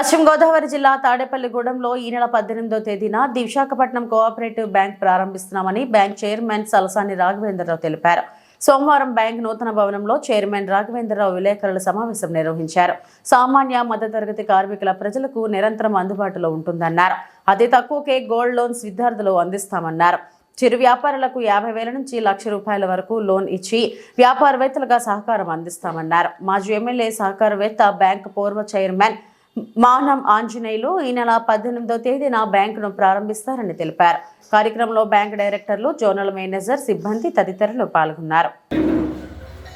పశ్చిమ గోదావరి జిల్లా తాడేపల్లిగూడెంలో ఈ నెల పద్దెనిమిదో తేదీన విశాఖపట్నం కోఆపరేటివ్ బ్యాంక్ ప్రారంభిస్తున్నామని బ్యాంక్ చైర్మన్ సలసాని రాఘవేంద్రరావు తెలిపారు. సోమవారం బ్యాంక్ నూతన భవనంలో చైర్మన్ రాఘవేంద్రరావు విలేకరుల సమావేశం నిర్వహించారు. సామాన్య మధ్యతరగతి కార్మికుల ప్రజలకు నిరంతరం అందుబాటులో ఉంటుందన్నారు. అతి తక్కువకే గోల్డ్ లోన్స్ విద్యార్థులు అందిస్తామన్నారు. చిరు వ్యాపారులకు యాభై వేల నుంచి లక్ష రూపాయల వరకు లోన్ ఇచ్చి వ్యాపారవేత్తలుగా సహకారం అందిస్తామన్నారు. మాజీ ఎమ్మెల్యే సహకారవేత్త బ్యాంక్ పూర్వ చైర్మన్ మానం ఆంజనేయులు ఈ నెల పద్దెనిమిదో తేదీన బ్యాంకును ప్రారంభిస్తారని తెలిపారు. కార్యక్రమంలో బ్యాంక్ డైరెక్టర్లు జోనల్ మేనేజర్ సిబ్బంది తదితరులు పాల్గొన్నారు.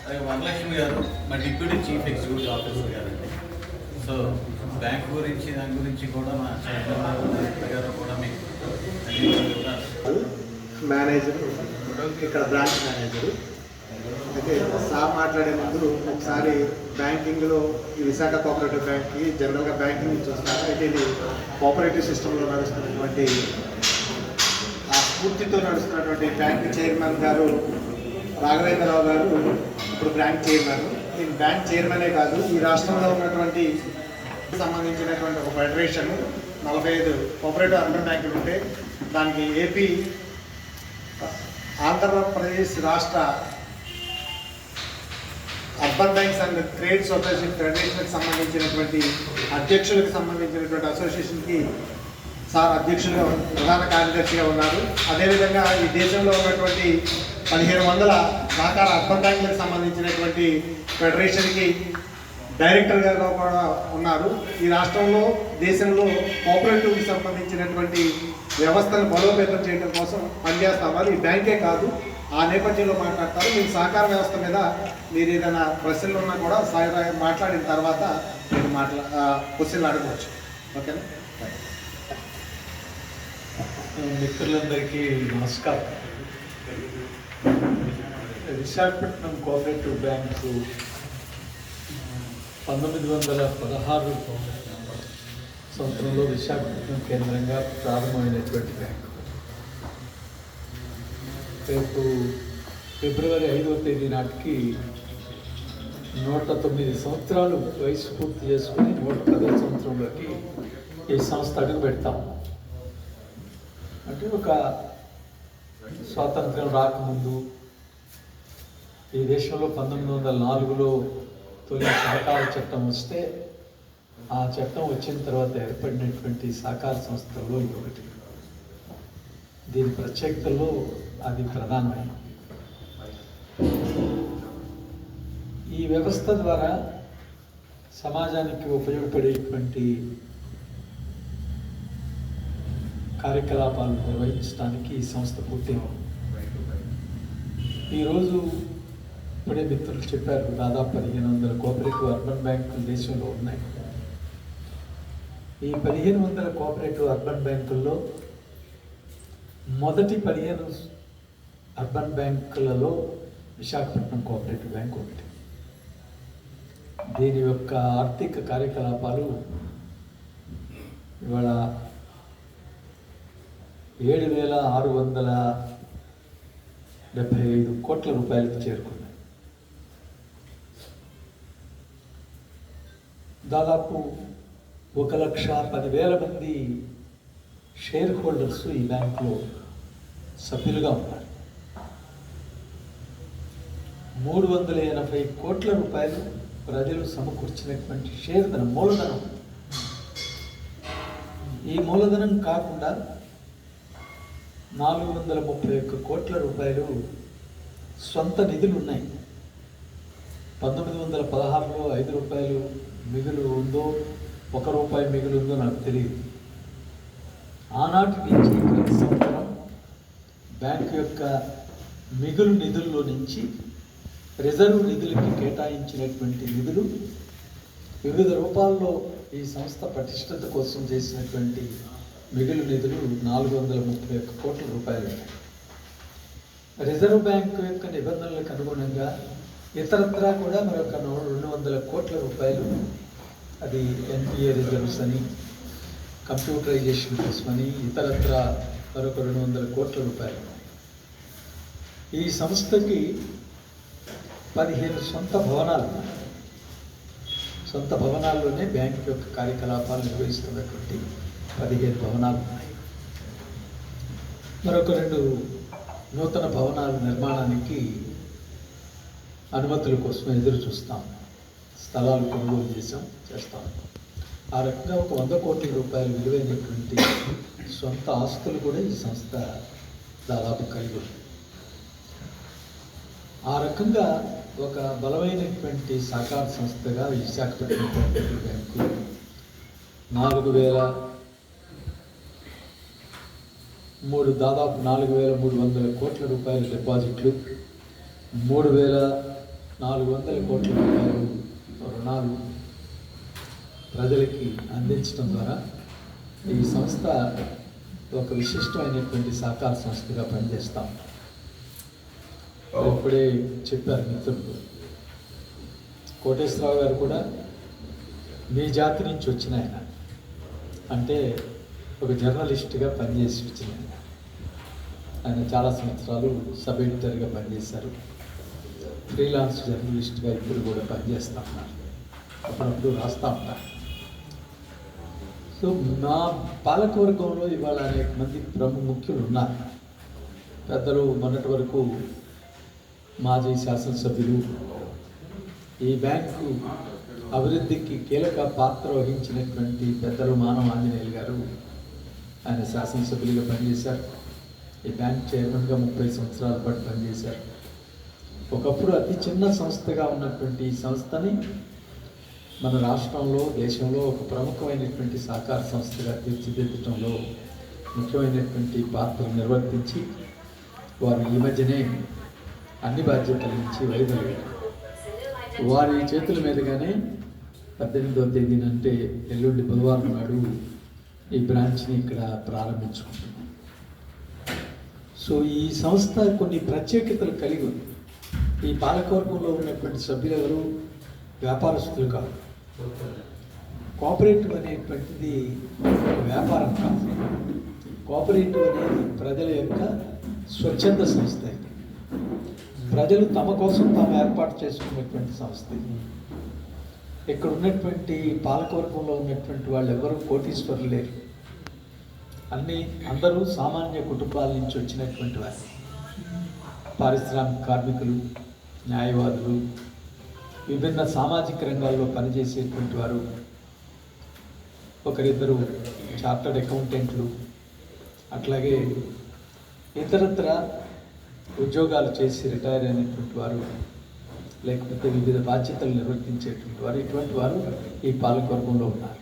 అలాగే వరలక్ష్మి గారు మా డిప్యూటీ చీఫ్ ఎగ్జిక్యూటివ్ ఆఫీసర్ గారండి. సో బ్యాంక్ గురించి దాని గురించి కూడా మా చైర్మన్ డైరెక్టర్ గారు కూడా మీకు అన్ని వివరాలు మేనేజర్ ఇక్కడ బ్రాంచ్ మేనేజరు. అయితే సార్ మాట్లాడే ముందు ఒకసారి బ్యాంకింగ్లో ఈ విశాఖ కోఆపరేటివ్ బ్యాంక్కి జనరల్గా బ్యాంకింగ్ నుంచి వస్తారు అయితే ఇది కోఆపరేటివ్ సిస్టంలో నడుస్తున్నటువంటి ఆ స్ఫూర్తితో నడుస్తున్నటువంటి బ్యాంక్ చైర్మన్ గారు రాఘవేంద్రరావు గారు ఇప్పుడు బ్యాంక్ చైర్మన్. నేను బ్యాంక్ చైర్మనే కాదు ఈ రాష్ట్రంలో ఉన్నటువంటి సంబంధించినటువంటి ఒక ఫెడరేషన్ నలభై ఐదు కోఆపరేటివ్ అర్బన్ బ్యాంకులు ఉంటే దానికి ఏపీ ఆంధ్రప్రదేశ్ రాష్ట్ర urban banks and trade society ఫెడరేషన్కి సంబంధించినటువంటి అధ్యక్షులకు సంబంధించినటువంటి అసోసియేషన్కి సార్ అధ్యక్షులుగా ప్రధాన కార్యదర్శిగా ఉన్నారు. అదేవిధంగా ఈ దేశంలో ఉన్నటువంటి పదిహేను వందల సహకార అర్బన్ బ్యాంకులకు సంబంధించినటువంటి ఫెడరేషన్కి డైరెక్టర్గా కూడా ఉన్నారు. ఈ రాష్ట్రంలో దేశంలో కోఆపరేటివ్కి సంబంధించినటువంటి వ్యవస్థను బలోపేతం చేయడం కోసం పనిచేస్తామని ఈ బ్యాంకే కాదు ఆ నేపథ్యంలో మాట్లాడతారు. మీకు సహకార వ్యవస్థ మీద మీరు ఏదైనా ప్రశ్నలు ఉన్నా కూడా సాయి మాట్లాడిన తర్వాత మీరు మాట్లా క్వశ్చన్లు అడగవచ్చు. ఓకేనా? మిత్రులందరికీ నమస్కారం. విశాఖపట్నం కోఆపరేటివ్ బ్యాంకు పంతొమ్మిది వందల పదహారు సంవత్సరంలో విశాఖపట్నం కేంద్రంగా ప్రారంభమైనటువంటి బ్యాంకు. రేపు ఫిబ్రవరి ఐదవ తేదీ నాటికి నూట తొమ్మిది సంవత్సరాలు వయసు పూర్తి చేసుకుని నూట పదో సంవత్సరంలోకి ఈ సంస్థ అడుగు పెడతాం అంటే ఒక స్వాతంత్రం రాకముందు ఈ దేశంలో పంతొమ్మిది వందల నాలుగులో తొలి సహకార చట్టం వస్తే ఆ చట్టం వచ్చిన తర్వాత ఏర్పడినటువంటి సహకార సంస్థల్లో ఇది ఒకటి. దీని ప్రత్యేకతలో అది ప్రధానమైన ఈ వ్యవస్థ ద్వారా సమాజానికి ఉపయోగపడేటువంటి కార్యకలాపాలు నిర్వహించడానికి ఈ సంస్థ పూర్తి ఈరోజు ఇప్పుడే మిత్రులు చెప్పారు దాదాపు పదిహేను వందల కోఆపరేటివ్ అర్బన్ బ్యాంకులు దేశంలో ఉన్నాయి. ఈ పదిహేను వందల కోఆపరేటివ్ అర్బన్ బ్యాంకుల్లో మొదటి పదిహేను అర్బన్ బ్యాంకులలో విశాఖపట్నం కోఆపరేటివ్ బ్యాంక్ ఒకటి. దీని యొక్క ఆర్థిక కార్యకలాపాలు ఇవాళ ఏడు వేల ఆరు వందల డెబ్భై ఐదు కోట్ల రూపాయలకు చేరుకున్నాయి. దాదాపు ఒక లక్ష పదివేల మంది షేర్ హోల్డర్స్ ఈ బ్యాంకులో సభ్యులుగా ఉన్నారు. మూడు వందల ఎనభై కోట్ల రూపాయలు ప్రజలు సమకూర్చినటువంటి షేర్ ధనం మూలధనం. ఈ మూలధనం కాకుండా నాలుగు వందల ముప్పై ఒక్క కోట్ల రూపాయలు సొంత నిధులు ఉన్నాయి. పంతొమ్మిది వందల పదహారులో ఐదు రూపాయలు మిగులు ఉందో ఒక రూపాయి మిగులు ఉందో నాకు తెలియదు. ఆనాటి నుంచి ప్రతి సంవత్సరం బ్యాంకు యొక్క మిగులు నిధుల్లో నుంచి రిజర్వ్ నిధులకి కేటాయించినటువంటి నిధులు వివిధ రూపాల్లో ఈ సంస్థ పటిష్టత కోసం చేసినటువంటి మిగులు నిధులు నాలుగు వందల ముప్పై ఒక్క కోట్ల రూపాయలు. రిజర్వ్ బ్యాంకు యొక్క నిబంధనలకు అనుగుణంగా ఇతరత్రా కూడా మరొక రెండు వందల కోట్ల రూపాయలు అది ఎన్పిఏ రిజర్వ్స్ అని కంప్యూటరైజేషన్ కోసమని ఇతరత్ర మరొక రెండు వందల కోట్ల రూపాయలు. ఈ సంస్థకి పదిహేను సొంత భవనాలు సొంత భవనాల్లోనే బ్యాంక్ యొక్క కార్యకలాపాలు నిర్వహిస్తున్నటువంటి పదిహేను భవనాలు ఉన్నాయి. మరొక రెండు నూతన భవనాల నిర్మాణానికి అనుమతుల కోసం ఎదురు చూస్తాం స్థలాలు కొనుగోలు చేసాం చేస్తాం. ఆ రకంగా ఒక వంద కోట్ల రూపాయలు విలువైనటువంటి సొంత ఆస్తులు కూడా ఈ సంస్థ దాదాపు కలిగి ఉంది. ఆ రకంగా ఒక బలమైనటువంటి సహకార సంస్థగా విశాఖపట్నం కోఆపరేటివ్ బ్యాంకు నాలుగు వేల మూడు దాదాపు నాలుగు వేల మూడు వందల కోట్ల రూపాయల డిపాజిట్లు మూడు వేల నాలుగు వందల కోట్ల రూపాయలు రుణాలు ప్రజలకి అందించడం ద్వారా ఈ సంస్థ ఒక విశిష్టమైనటువంటి సహకార సంస్థగా పనిచేస్తాం. ఇప్పుడే చెప్పారు మిత్రులు. కోటేశ్వరరావు గారు కూడా మీ జాతి నుంచి వచ్చిన ఆయన. అంటే ఒక జర్నలిస్ట్గా పనిచేసి వచ్చిన ఆయన. ఆయన చాలా సంవత్సరాలు సబ్ ఎడిటర్గా పనిచేశారు. ఫ్రీలాన్స్ జర్నలిస్ట్గా ఇప్పుడు కూడా పనిచేస్తూ ఉన్నారు. అప్పుడప్పుడు రాస్తూ ఉంటారు సో నా పాలకవర్గంలో ఇవాళ అనేక మంది ప్రముఖ ముఖ్యులు ఉన్నారు. పెద్దలు మొన్నటి వరకు మాజీ శాసనసభ్యులు ఈ బ్యాంకు అభివృద్ధికి కీలక పాత్ర వహించినటువంటి పెద్దలు మానవ ఆంజనేయులు గారు ఆయన శాసనసభ్యులుగా పనిచేశారు. ఈ బ్యాంక్ చైర్మన్గా ముప్పై సంవత్సరాల పాటు పనిచేశారు. ఒకప్పుడు అతి చిన్న సంస్థగా ఉన్నటువంటి ఈ సంస్థని మన రాష్ట్రంలో దేశంలో ఒక ప్రముఖమైనటువంటి సహకార సంస్థగా తీర్చిదిద్దటంలో ముఖ్యమైనటువంటి పాత్ర నిర్వర్తించి వారు ఈ మధ్యనే అన్ని బాధ్యతల నుంచి వైదొలిగారు. వారి చేతుల మీదుగానే పద్దెనిమిదవ తేదీన అంటే ఎల్లుండి బుధవారం నాడు ఈ బ్రాంచ్ని ఇక్కడ ప్రారంభించుకుంటున్నాం. సో ఈ సంస్థ కొన్ని ప్రత్యేకతలు కలిగి ఉంది. ఈ పాలకవర్గంలో ఉన్నటువంటి సభ్యులెవరు? వ్యాపారస్తులు కాదు. కోఆపరేటివ్ అనేటువంటిది వ్యాపారం కాదు. కోఆపరేటివ్ అనేది ప్రజల యొక్క స్వచ్ఛంద సంస్థ ప్రజలు తమ కోసం తాము ఏర్పాటు చేసుకున్నటువంటి సంస్థ ఇక్కడ ఉన్నటువంటి పాలకవర్గంలో ఉన్నటువంటి వాళ్ళు ఎవరు? కోటీశ్వరులు లేరు. అన్నీ అందరూ సామాన్య కుటుంబాల నుంచి వచ్చినటువంటి వారు. పారిశ్రామిక కార్మికులు న్యాయవాదులు విభిన్న సామాజిక రంగాల్లో పనిచేసేటువంటి వారు ఒకరిద్దరు చార్టర్డ్ అకౌంటెంట్లు అట్లాగే ఇతరత్ర ఉద్యోగాలు చేసి రిటైర్ అయినటువంటి వారు లేకపోతే వివిధ బాధ్యతలు నిర్వర్తించేటువంటి వారు ఇటువంటి వారు ఈ పాలకవర్గంలో ఉన్నారు.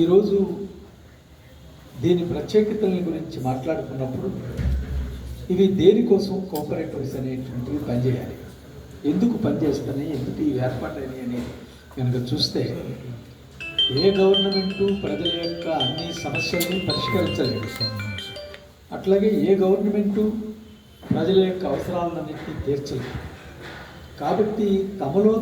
ఈరోజు దీని ప్రత్యేకతల గురించి మాట్లాడుకున్నప్పుడు ఇవి దేనికోసం కోఆపరేటివ్స్ అనేటువంటివి పనిచేయాలి? ఎందుకు పనిచేస్తున్నాయి? ఎందుకు ఇవి ఏర్పాటైనాయి అని కనుక చూస్తే ఏ గవర్నమెంటు ప్రజల యొక్క అన్ని సమస్యలను పరిష్కరించలేదు. అట్లాగే ఏ గవర్నమెంటు ప్రజల యొక్క అవసరాలన్నింటినీ తీర్చలేదు. కాబట్టి తమలో